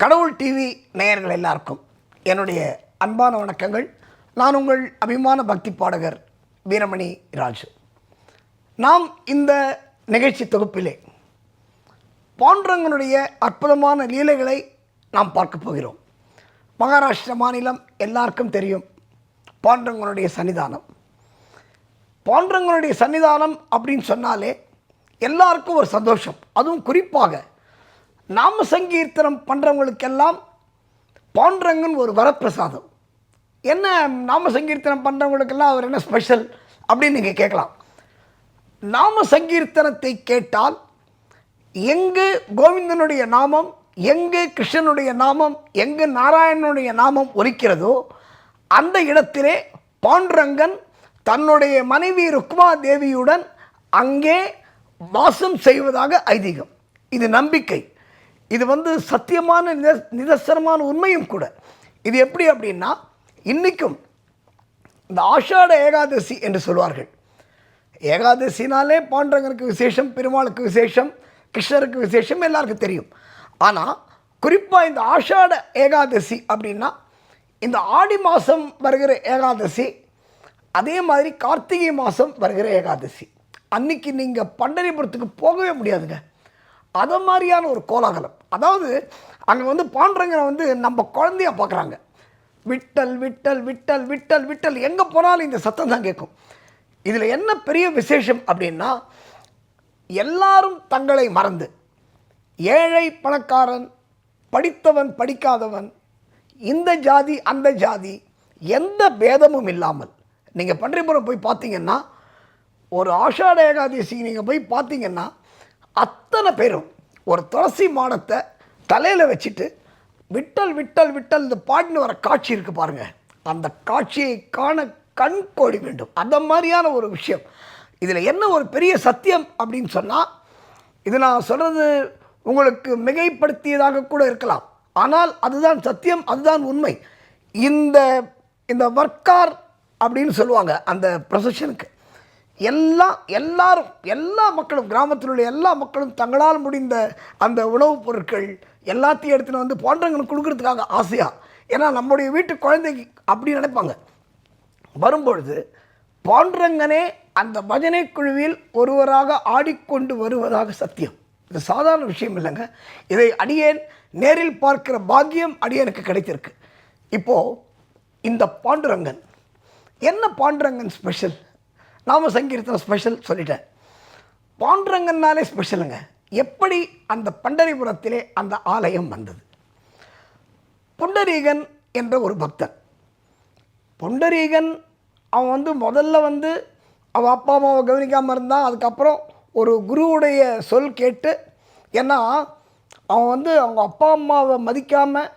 கடவுள் டிவி நேயர்கள் எல்லாருக்கும் என்னுடைய அன்பான வணக்கங்கள். நான் உங்கள் அபிமான பக்தி பாடகர் வீரமணி ராஜு. நாம் இந்த நிகழ்ச்சி தொகுப்பிலே பாண்டரங்களுடைய அற்புதமான லீலைகளை நாம் பார்க்க போகிறோம். மகாராஷ்டிர மாநிலம் எல்லாருக்கும் தெரியும் பாண்டுரங்கனுடைய சன்னிதானம். பாண்டரங்களுடைய சன்னிதானம் அப்படின்னு சொன்னாலே எல்லாருக்கும் ஒரு சந்தோஷம். அதுவும் குறிப்பாக நாம சங்கீர்த்தனம் பண்ணுறவங்களுக்கெல்லாம் பாண்டரங்கன் ஒரு வரப்பிரசாதம். என்ன நாம சங்கீர்த்தனம் பண்ணுறவங்களுக்கெல்லாம் அவர் என்ன ஸ்பெஷல் அப்படின்னு நீங்கள் கேட்கலாம். நாம சங்கீர்த்தனத்தை கேட்டால் எங்கு கோவிந்தனுடைய நாமம் எங்கு கிருஷ்ணனுடைய நாமம் எங்கு நாராயணனுடைய நாமம் ஒலிக்கிறதோ அந்த இடத்திலே பாண்டுரங்கன் தன்னுடைய மனைவி ருக்மா தேவியுடன் அங்கே வாசம் செய்வதாக ஐதீகம். இது நம்பிக்கை. இது வந்து சத்தியமான நித நிதர்சனமான உண்மையும் கூட. இது எப்படி அப்படின்னா இன்றைக்கும் இந்த ஆஷாட ஏகாதசி என்று சொல்வார்கள். ஏகாதசினாலே பாண்டவங்களுக்கு விசேஷம் பெருமாளுக்கு விசேஷம் கிருஷ்ணருக்கு விசேஷம் எல்லாருக்கும் தெரியும். ஆனால் குறிப்பாக இந்த ஆஷாட ஏகாதசி அப்படின்னா இந்த ஆடி மாதம் வருகிற ஏகாதசி அதே மாதிரி கார்த்திகை மாதம் வருகிற ஏகாதசி. அன்னைக்கு நீங்கள் பண்டரிபுரத்துக்கு போகவே முடியாதுங்க. அதை மாதிரியான ஒரு கோலாகலம். அதாவது அங்கே வந்து பாண்டரங்கனை வந்து நம்ம குழந்தைய பார்க்குறாங்க விட்டல் விட்டல் விட்டல் விட்டல் விட்டல். எங்கே போனாலும் இந்த சத்தம் தான் கேட்கும். இதில் என்ன பெரிய விசேஷம் அப்படின்னா எல்லாரும் தங்களை மறந்து ஏழை பணக்காரன் படித்தவன் படிக்காதவன் இந்த ஜாதி அந்த ஜாதி எந்த பேதமும் இல்லாமல். நீங்கள் பன்றிபுரம் போய் பார்த்தீங்கன்னா ஒரு ஆஷாட ஏகாதசி நீங்கள் போய் பார்த்தீங்கன்னா அத்தனை பேரும் ஒரு துளசி மாடத்தை தலையில் வச்சுட்டு விட்டல் விட்டல் விட்டல் இந்த பாடின்னு வர காட்சி இருக்குது பாருங்கள் அந்த காட்சியை காண கண் கோடி வேண்டும். அந்த மாதிரியான ஒரு விஷயம். இதில் என்ன ஒரு பெரிய சத்தியம் அப்படின்னு சொன்னால் இது நான் சொல்கிறது உங்களுக்கு மிகைப்படுத்தியதாக கூட இருக்கலாம். ஆனால் அதுதான் சத்தியம் அதுதான் உண்மை. இந்த இந்த வர்க்கார் அப்படின்னு சொல்லுவாங்க அந்த ப்ரொசஷனுக்கு எல்லாம் எல்லாரும் எல்லா மக்களும் கிராமத்தில் உள்ள எல்லா மக்களும் தங்களால் முடிந்த அந்த உணவுப் பொருட்கள் எல்லாத்தையும் எடுத்துன்னு வந்து போன்றவங்களுக்கு கொடுக்கறதுக்காக ஆசையாக ஏன்னா நம்முடைய வீட்டு குழந்தைக்கு அப்படி நினைப்பாங்க. வரும்பொழுது பாண்டுரங்கனே அந்த பஜனை குழுவில் ஒருவராக ஆடிக்கொண்டு வருவதாக சத்தியம். இது சாதாரண விஷயம் இல்லைங்க. இதை அடியேன் நேரில் பார்க்கிற பாக்கியம் அடியனுக்கு கிடைத்திருக்கு. இப்போது இந்த பாண்டுரங்கன் என்ன பாண்டுரங்கன் ஸ்பெஷல் நாம சங்கீர்த்தனம் ஸ்பெஷல் சொல்லிட்டேன். பாண்டுரங்கன்னாலே ஸ்பெஷலுங்க எப்படி அந்த பண்டரிபுரத்திலே அந்த ஆலயம் வந்தது? புண்டரீகன் என்ற ஒரு பக்தன். புண்டரீகன் அவன் வந்து முதல்ல வந்து அவன் அப்பா அம்மாவை கவனிக்காமல் இருந்தான் அதுக்கப்புறம் ஒரு குருவுடைய சொல் கேட்டு ஏன்னா அவன் வந்து அவங்க அப்பா அம்மாவை மதிக்காமல்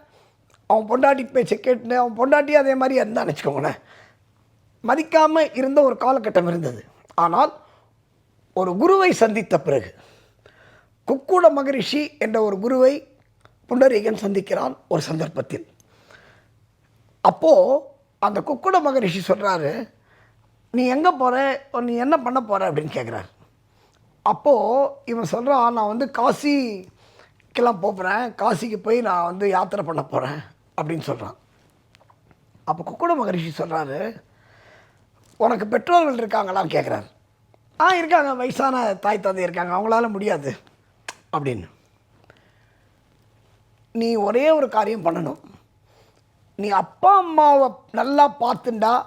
அவன் பொண்டாட்டி பேச்சை கேட்டு அவன் பொண்டாட்டி அதே மாதிரி இருந்தான்னு வச்சுக்கோங்களேன். மதிக்காமல் இருந்த ஒரு காலகட்டம் இருந்தது. ஆனால் ஒரு குருவை சந்தித்த பிறகு குக்கூட மகரிஷி என்ற ஒரு குருவை புண்டரீகன் சந்திக்கிறான் ஒரு சந்தர்ப்பத்தில். அப்போது அந்த குக்குட மகரிஷி சொல்கிறாரு நீ எங்கே போகிற நீ என்ன பண்ண போகிற அப்படின்னு கேட்குறாரு அப்போது இவன் சொல்கிறான் நான் வந்து காசிக்கெல்லாம் போகிறேன் காசிக்கு போய் நான் வந்து யாத்திரை பண்ண போகிறேன் அப்படின்னு சொல்கிறான் அப்போ குக்குட மகரிஷி சொல்கிறாரு உனக்கு பெற்றோர்கள் இருக்காங்களான்னு கேட்குறாரு ஆ இருக்காங்க வயசான தாய் தந்தை இருக்காங்க. அவங்களால முடியாது. அப்படின்னு. நீ ஒரே ஒரு காரியம் பண்ணணும். நீ அப்பா அம்மாவை நல்லா பார்த்துண்டா.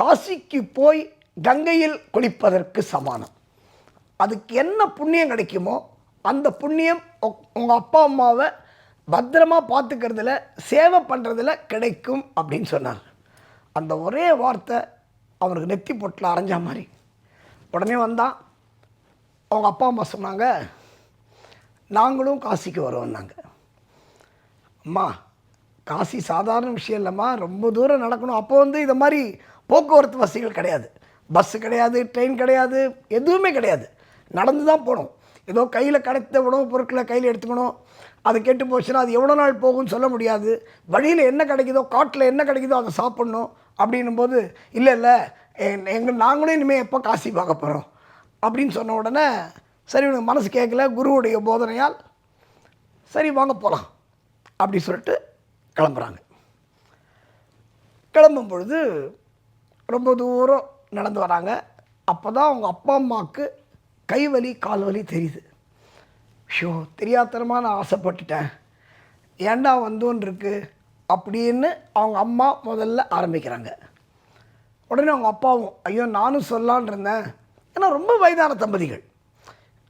காசிக்கு போய் கங்கையில் குளிப்பதற்கு சமானம். அதுக்கு என்ன புண்ணியம் கிடைக்குமோ அந்த புண்ணியம் உங்கள் அப்பா அம்மாவை பத்திரமா பார்த்துக்கிறதுல சேவை பண்ணுறதுல கிடைக்கும் அப்படின்னு சொன்னார். அந்த ஒரே வார்த்தை அவனுக்கு நெத்தி பொட்டில் அரைஞ்ச மாதிரி. உடனே வந்தான் அவங்க அப்பா அம்மா சொன்னாங்க நாங்களும் காசிக்கு வரோம்னாங்க அம்மா காசி சாதாரண விஷயம் இல்லைம்மா ரொம்ப தூரம் நடக்கணும். அப்போ வந்து இதை மாதிரி போக்குவரத்து வசதிகள் கிடையாது. பஸ்ஸு கிடையாது ட்ரெயின் கிடையாது எதுவுமே கிடையாது. நடந்து தான் போகணும். ஏதோ கையில் கிடைத்த உணவுப் பொருட்களை கையில் எடுத்துக்கணும். அது கெட்டு போச்சுன்னா அது எவ்வளோ நாள் போகும்னு சொல்ல முடியாது. வழியில் என்ன கிடைக்குதோ காட்டில் என்ன கிடைக்குதோ அதை சாப்பிட்ணும் அப்படின்னும் போது இல்லை இல்லை எங்கள் நாங்களும் இனிமேல் எப்போ காசி பார்க்க போகிறோம் அப்படின்னு சொன்ன உடனே சரி இவனுக்கு மனசு கேட்கல குருவுடைய போதனையால் சரி வாங்க போகலாம் அப்படி சொல்லிட்டு கிளம்புறாங்க. கிளம்பும் பொழுது ரொம்ப தூரம் நடந்து வராங்க. அப்போ தான் அவங்க அப்பா அம்மாவுக்கு கை வலி கால் வலி தெரியுது. ஷோ தெரியாத்தனமாக நான் ஆசைப்பட்டுட்டேன். ஏன்டா வந்தோன்னு இருக்கு? அப்படின்னு அவங்க அம்மா முதல்ல ஆரம்பிக்கிறாங்க. உடனே அவங்க அப்பாவும் ஐயோ நானும் சொல்லான் இருந்தேன். ஏன்னா ரொம்ப வயதான தம்பதிகள்.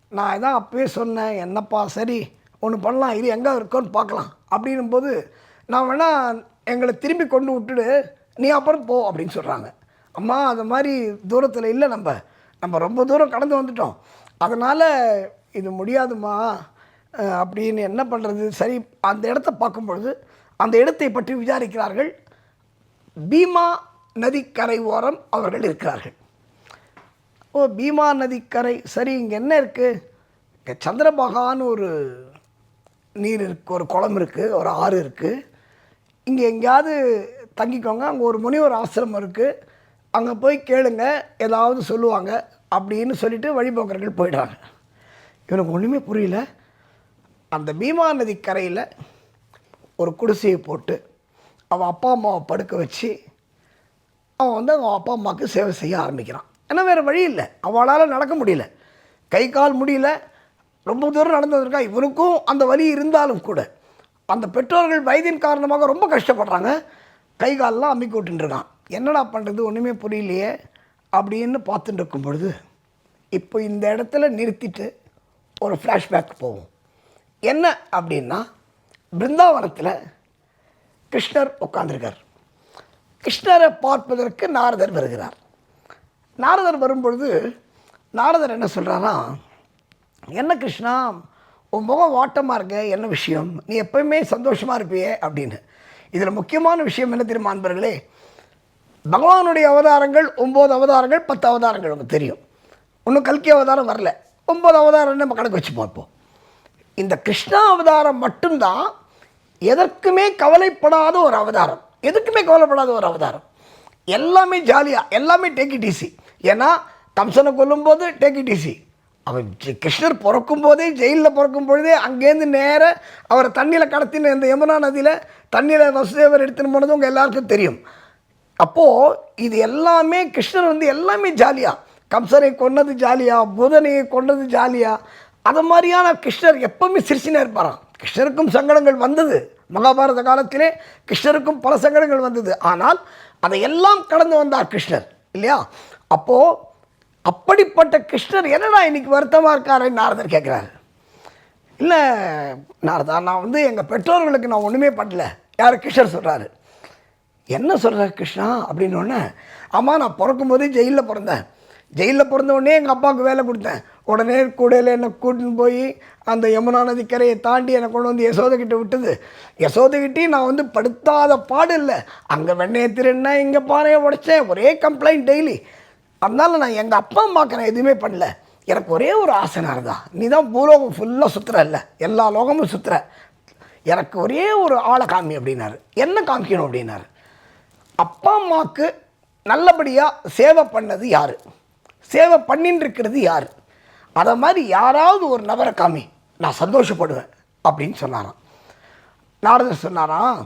நான் இதான் அப்பயே சொன்னேன் என்னப்பா சரி ஒன்று பண்ணலாம் இது எங்கே இருக்கோன்னு பார்க்கலாம். அப்படின்னும் போது நான் வேணால் எங்களை திரும்பி கொண்டு விட்டுடு நீ அப்புறம் போ அப்படின்னு சொல்கிறாங்க அம்மா அது மாதிரி தூரத்தில் இல்லை நம்ம. நம்ம ரொம்ப தூரம் கடந்து வந்துட்டோம். அதனால் இது முடியாதுமா அப்படின்னு என்ன பண்ணுறது சரி அந்த இடத்த பார்க்கும் பொழுது அந்த இடத்தை பற்றி விசாரிக்கிறார்கள். பீமா நதிக்கரை ஓரம் அவர்கள் இருக்கிறார்கள். ஓ பீமா நதிக்கரை சரி இங்கே என்ன இருக்குது இங்கே ஒரு நீர் இருக்குது ஒரு குளம் இருக்குது ஒரு ஆறு இருக்குது இங்கே எங்கேயாவது தங்கிக்கோங்க அங்கே ஒரு முனிவர் ஆசிரமம் இருக்குது அங்கே போய் கேளுங்க ஏதாவது சொல்லுவாங்க அப்படின்னு சொல்லிட்டு வழிபோக்கர்கள் போயிடுறாங்க. இவனுக்கு ஒன்றுமே புரியல. அந்த பீமா நதி கரையில் ஒரு குடிசையை போட்டு அவன் அப்பா அம்மாவை படுக்க வச்சு அவன் வந்து அவன் அப்பா அம்மாவுக்கு சேவை செய்ய ஆரம்பிக்கிறான். ஏன்னா வேறு வழி இல்லை. அவளால் நடக்க முடியல. கை கால் முடியல. ரொம்ப தூரம் நடந்து வந்திருக்கா. இவனுக்கும் அந்த வலி இருந்தாலும் கூட அந்த பெற்றோர்கள் வயதின் காரணமாக ரொம்ப கஷ்டப்படுறாங்க. கை கால்லாம் அம்மி விட்டுருக்கான் என்னடா பண்ணுறது ஒன்றுமே புரியலையே. அப்படின்னு பார்த்துட்டு இருக்கும் பொழுது இப்போ இந்த இடத்துல நிறுத்திட்டு ஒரு ஃப்ளாஷ்பேக் போவோம் என்ன அப்படின்னா பிருந்தாவனத்தில் கிருஷ்ணர் உட்காந்துருக்கார் கிருஷ்ணரை பார்ப்பதற்கு நாரதர் வருகிறார். நாரதர் வரும்பொழுது நாரதர் என்ன சொல்கிறாரா என்ன கிருஷ்ணா உன் முகம் வாட்டமாக இருக்க என்ன விஷயம்? நீ எப்பயுமே சந்தோஷமாக இருப்பியே அப்படின்னு. இதில் முக்கியமான விஷயம் என்ன தெரியுமா அன்பர்களே? பகவானுடைய அவதாரங்கள் ஒம்பது அவதாரங்கள் பத்து அவதாரங்கள் உங்களுக்கு தெரியும். இன்னும் கல்கி அவதாரம் வரல. ஒம்பது அவதாரம் நம்ம கணக்கு வச்சு பார்ப்போம் இந்த கிருஷ்ணா அவதாரம் மட்டும்தான் எதற்குமே கவலைப்படாத ஒரு அவதாரம். எதுக்குமே கவலைப்படாத ஒரு அவதாரம். எல்லாமே ஜாலியாக எல்லாமே டேக் டிசி ஏன்னா கம்சனை கொல்லும்போது டேக் இட் ஈஸி அவன் கிருஷ்ணர் பிறக்கும் போதே ஜெயிலில் பிறக்கும் பொழுதே அங்கேருந்து நேர அவரை தண்ணியில் கடத்தின இந்த யமுனா நதியில் தண்ணியில் வசுதேவர் எடுத்துன்னு போனது உங்கள் எல்லாருக்கும் தெரியும். அப்போது இது எல்லாமே கிருஷ்ணர் வந்து எல்லாமே ஜாலியாக கம்சனை கொன்னது ஜாலியாக புதனையை கொன்னது ஜாலியாக அது மாதிரியான கிருஷ்ணர் எப்பவுமே சிரிச்சினே இருப்பாராம். கிருஷ்ணருக்கும் சங்கடங்கள் வந்தது. மகாபாரத காலத்திலே கிருஷ்ணருக்கும் பல சங்கடங்கள் வந்தது. ஆனால் அதை எல்லாம் கடந்து வந்தார் கிருஷ்ணர் இல்லையா? அப்போது அப்படிப்பட்ட கிருஷ்ணர் என்னடா இன்னைக்கு வருத்தமாக இருக்காருன்னு நாரதர் கேட்குறாரு இல்லை நாரதா நான் வந்து எங்கள் பெற்றோர்களுக்கு நான் ஒன்றுமே பண்ணல. யார்? கிருஷ்ணர் சொல்கிறாரு என்ன சொல்கிற கிருஷ்ணா? அப்படின்னு ஒன்று ஆமாம் நான் பிறக்கும்போதே ஜெயிலில் பிறந்தேன். ஜெயிலில் பிறந்த உடனே எங்கள் அப்பாவுக்கு வேலை கொடுத்தேன். உடனே கூடையில் என்னை கூட்டின்னு போய் அந்த யமுனா நதிக்கரையை தாண்டி என்னை கொண்டு வந்து யசோதைக்கிட்ட விட்டது. யசோதைக்கிட்டையும் நான் வந்து படுத்தாத பாடு இல்லை. அங்கே வெண்ணையை திருடினேன் இங்கே பாறையை உடைச்சேன். ஒரே கம்ப்ளைண்ட் டெய்லி அதனால் நான் எங்கள் அப்பா அம்மாவுக்கு நான் எதுவுமே பண்ணல. எனக்கு ஒரே ஒரு ஆசை தான். நீ தான் பூலோகம் ஃபுல்லாக சுற்றுற இல்லை. எல்லா லோகமும் சுற்றுற எனக்கு ஒரே ஒரு ஆளை காமி அப்படின்னாரு. என்ன காமிக்கணும் அப்படின்னாரு. அப்பா அம்மாவுக்கு நல்லபடியாக சேவை பண்ணது யார்? சேவை பண்ணின்னு இருக்கிறது யார்? அதை மாதிரி யாராவது ஒரு நபரை காமி நான் சந்தோஷப்படுவேன் அப்படின்னு சொன்னாராம். நாரதர் சொன்னாராம்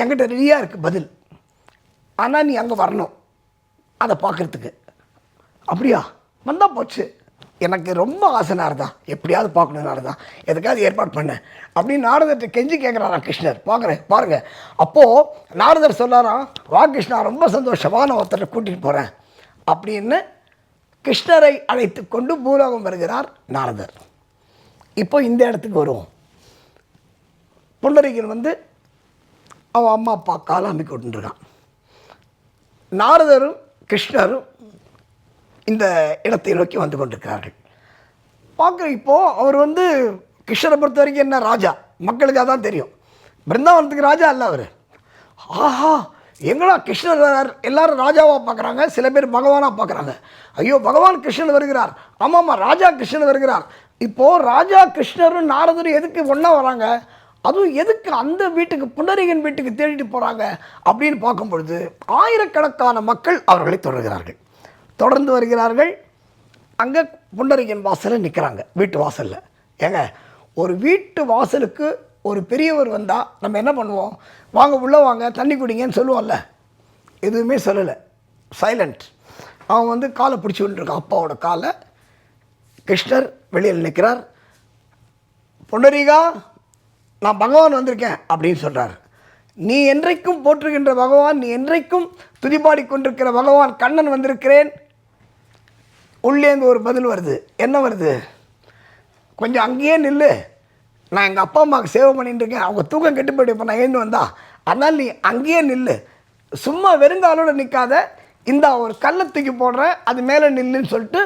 என்கிட்ட ரெடியாக இருக்குது பதில். ஆனால் நீ அங்கே வரணும் அதை பார்க்குறதுக்கு அப்படியா? வந்தால் போச்சு. எனக்கு ரொம்ப ஆசை நாரதா. எப்படியாவது பார்க்கணும் தான் எதுக்காவது ஏற்பாடு பண்ணேன் அப்படின்னு நாரதர்கிட்ட கெஞ்சி கேட்குறாராம் கிருஷ்ணர் பார்க்குறேன் பாருங்கள் அப்போது நாரதர் சொன்னாராம் வா கிருஷ்ணா ரொம்ப சந்தோஷமாக நான் ஒருத்தரை கூட்டிகிட்டு போகிறேன் அப்படின்னு கிருஷ்ணரை அழைத்து கொண்டு பூலோகம் வருகிறார் நாரதர். இப்போ இந்த இடத்துக்கு வருவோம். புண்டரீகன் வந்து அவன் அம்மா அப்பா காலம் அமைக்க விட்டுருக்கான் நாரதரும் கிருஷ்ணரும் இந்த இடத்தை நோக்கி வந்து கொண்டிருக்கிறார்கள். பார்க்குற இப்போது அவர் வந்து கிருஷ்ணரை பொறுத்த வரைக்கும் என்ன ராஜா. மக்களுக்கு அதான் தெரியும். பிருந்தாவனத்துக்கு ராஜா அல்ல அவர். ஆஹா எங்கடா கிருஷ்ணர் எல்லாரும் ராஜாவாக பார்க்குறாங்க சில பேர் பகவானாக பார்க்குறாங்க. ஐயோ பகவான் கிருஷ்ணன் வருகிறார். ஆமாம்மா ராஜா கிருஷ்ணன் வருகிறார். இப்போது ராஜா கிருஷ்ணரும் நாரதரும் எதுக்கு ஒன்றா வராங்க? அதுவும் எதுக்கு அந்த வீட்டுக்கு புண்டரீகன் வீட்டுக்கு தேடிட்டு போகிறாங்க அப்படின்னு பார்க்கும் பொழுது ஆயிரக்கணக்கான மக்கள் அவர்களை தொடர்கிறார்கள். தொடர்ந்து வருகிறார்கள். அங்கே புண்டரீகன் வாசலில் நிற்கிறாங்க வீட்டு வாசலில். ஏங்க ஒரு வீட்டு வாசலுக்கு ஒரு பெரியவர் வந்தால் நம்ம என்ன பண்ணுவோம்? வாங்க உள்ளே வாங்க தண்ணி குடிங்கன்னு சொல்லுவோம்ல. எதுவுமே சொல்லலை. சைலண்ட் அவன் வந்து காலை பிடிச்சி விட்டுருக்கான் அப்பாவோட காலை. கிருஷ்ணர் வெளியில் நிற்கிறார். பொன்னரிகா நான் பகவான் வந்திருக்கேன் அப்படின்னு சொல்கிறார் நீ என்றைக்கும் போற்றுகின்ற பகவான் நீ என்றைக்கும் துதிபாடி கொண்டிருக்கிற பகவான் கண்ணன் வந்திருக்கிறேன். உள்ளேந்து ஒரு பதில் வருது. என்ன வருது? கொஞ்சம் அங்கேயே நில்லு. நான் எங்கள் அப்பா அம்மாவுக்கு சேவை பண்ணிட்டு இருக்கேன். அவங்க தூக்கம் கெட்டு போயிட்டு இப்போ நான் எழுந்து வந்தா அதனால் நீ அங்கேயே நில்லு. சும்மா வெறுங்காலோட நிற்காத இந்த ஒரு கல்லை தூக்கி போடுறேன். அது மேலே நில்லுன்னு சொல்லிட்டு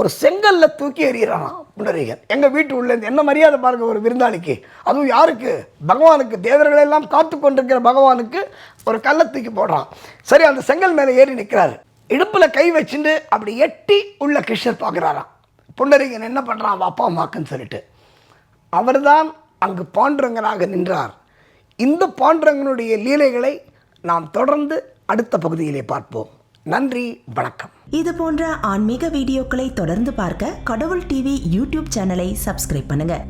ஒரு செங்கல்ல தூக்கி எறிகிறானா புண்டரீகன் எங்கள் வீட்டு உள்ளேருந்து என்ன மரியாதை பாருங்க ஒரு விருந்தாளிக்கு. அதுவும் யாருக்கு? பகவானுக்கு. தேவர்களெல்லாம் காத்து கொண்டிருக்கிற பகவானுக்கு ஒரு கல்லை தூக்கி போடுறான். சரி அந்த செங்கல் மேலே ஏறி நிற்கிறாரு இடுப்பில் கை வச்சுட்டு அப்படி எட்டி உள்ள கிருஷ்ணர் பார்க்குறாராம். புண்டரீகன் என்ன பண்ணுறான் அவன் அப்பா அம்மாக்குன்னு சொல்லிட்டு. அவர்தான் அங்கு பாண்டுரங்கனாக நின்றார். இந்த பாண்டுரங்கனுடைய லீலைகளை நாம் தொடர்ந்து அடுத்த பகுதியிலே பார்ப்போம். நன்றி வணக்கம். இது போன்ற ஆன்மீக வீடியோக்களை தொடர்ந்து பார்க்க கடவுள் டிவி யூடியூப் சேனலை சப்ஸ்கிரைப் பண்ணுங்க.